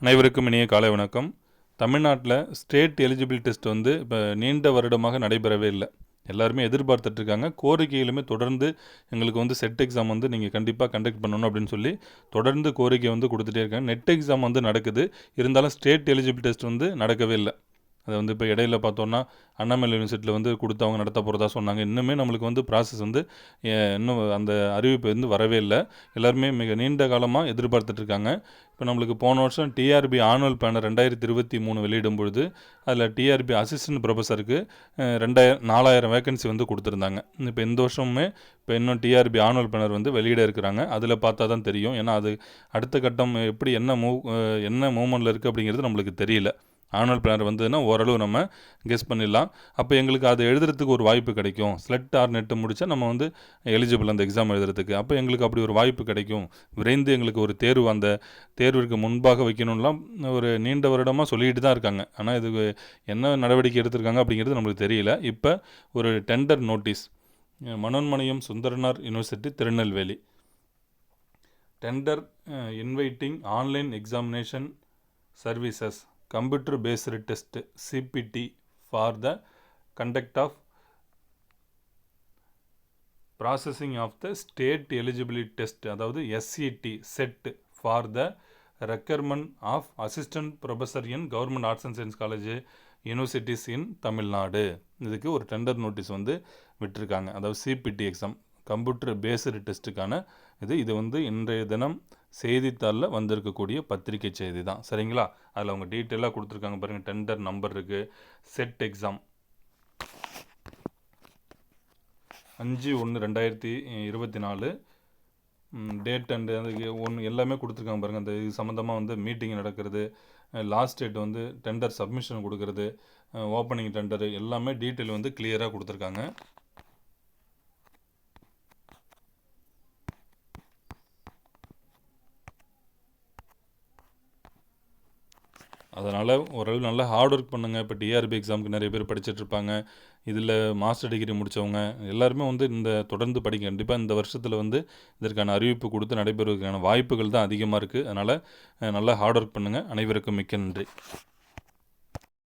அனைவருக்கும் இனிய காலை வணக்கம். தமிழ்நாட்டில் ஸ்டேட் எலிஜிபிள் டெஸ்ட் வந்து இப்போ நீண்ட வருடமாக நடைபெறவே இல்லை. எல்லாருமே எதிர்பார்த்துட்ருக்காங்க. கோரிக்கையிலுமே தொடர்ந்து எங்களுக்கு வந்து செட் எக்ஸாம் வந்து நீங்கள் கண்டிப்பாக கண்டக்ட் பண்ணணும் அப்படின்னு சொல்லி தொடர்ந்து கோரிக்கை வந்து கொடுத்துட்டே இருக்காங்க. நெட் எக்ஸாம் வந்து நடக்குது. இருந்தாலும் ஸ்டேட் எலிஜிபிள் டெஸ்ட் வந்து நடக்கவே இல்லை. அதை வந்து இப்போ இடையில பார்த்தோன்னா அண்ணாமலை யூனிவர்சிட்டியில் வந்து கொடுத்து அவங்க நடத்த போகிறதா சொன்னாங்க. இன்னுமே நம்மளுக்கு வந்து ப்ராசஸ் வந்து இன்னும் அந்த அறிவிப்பு வந்து வரவே இல்லை. எல்லாருமே மிக நீண்ட காலமாக எதிர்பார்த்துட்ருக்காங்க இப்போ நம்மளுக்கு போன வருஷம் டிஆர்பி ஆனுவல் பேனர் ரெண்டாயிரத்தி இருபத்தி மூணு வெளியிடும் பொழுது அதில் டிஆர்பி அசிஸ்டன்ட் ப்ரொஃபஸருக்கு ரெண்டாயிரம் நாலாயிரம் வேகன்சி வந்து கொடுத்துருந்தாங்க. இப்போ இந்த வருஷமுமே இப்போ இன்னும் டிஆர்பி ஆனுவல் பேனர் வந்து வெளியிட இருக்கிறாங்க. அதில் பார்த்தா தான் தெரியும். ஏன்னா அது அடுத்த கட்டம் எப்படி என்ன மூவ் என்ன மூவ்மெண்ட்டில் இருக்குது அப்படிங்கிறது நம்மளுக்கு தெரியல. ஆனுவல் பிளானர் வந்ததுன்னா ஓரளவு நம்ம கெஸ் பண்ணிடலாம். அப்போ எங்களுக்கு அது எழுதுறதுக்கு ஒரு வாய்ப்பு கிடைக்கும். ஸ்லெட் ஆர் நெட்டு முடித்தா நம்ம வந்து எலிஜிபிள் அந்த எக்ஸாம் எழுதுறதுக்கு. அப்போ எங்களுக்கு அப்படி ஒரு வாய்ப்பு கிடைக்கும். விரைந்து எங்களுக்கு ஒரு தேர்வு அந்த தேர்விற்கு முன்பாக வைக்கணும்லாம் ஒரு நீண்ட வருடமாக சொல்லிட்டு தான் இருக்காங்க. ஆனால் இதுக்கு என்ன நடவடிக்கை எடுத்திருக்காங்க அப்படிங்கிறது நம்மளுக்கு தெரியல. இப்போ ஒரு tender notice Manonmaniam Sundaranar university Tirunelveli. Tender inviting online examination services computer based test CBT for the conduct of processing of the state eligibility test அதாவது SCT SET for the recruitment of assistant professor in government arts and science college universities in Tamil Nadu இதுக்கு ஒரு tender notice வந்து விட்டுருக்காங்க அதாவது CBT exam computer based டெஸ்ட்டுக்கான இது இது வந்து இன்றைய தினம் செய்தித்தாளில் வந்திருக்கக்கூடிய பத்திரிகை செய்தி தான். சரிங்களா? அதில் அவங்க டீட்டெயிலாக கொடுத்துருக்காங்க பாருங்கள் டெண்டர் நம்பர் இருக்குது செட் எக்ஸாம் அஞ்சு ஒன்று ரெண்டாயிரத்தி இருபத்தி நாலு டேட் அண்டு அதுக்கு ஒன்று எல்லாமே கொடுத்துருக்காங்க பாருங்கள் அந்த இது சம்மந்தமாக வந்து மீட்டிங் நடக்கிறது. லாஸ்ட் டேட் வந்து டெண்டர் சப்மிஷன் கொடுக்கறது. ஓப்பனிங் டெண்டர் எல்லாமே டீட்டெயில் வந்து கிளியராக கொடுத்துருக்காங்க. அதனால் ஓரளவு நல்லா ஹார்ட் ஒர்க் பண்ணுங்கள் இப்போ டிஆர்பி எக்ஸாமுக்கு நிறைய பேர் படிச்சுட்டு இருப்பாங்க. இதில் மாஸ்டர் டிகிரி முடித்தவங்க எல்லாருமே வந்து இந்த தொடர்ந்து படிக்க கண்டிப்பாக இந்த வருஷத்தில் வந்து இதற்கான அறிவிப்பு கொடுத்து நடைபெறுவதற்கான வாய்ப்புகள் தான் அதிகமாக இருக்குது அதனால் நல்லா ஹார்ட் ஒர்க் பண்ணுங்கள் அனைவருக்கும் மிக்க நன்றி.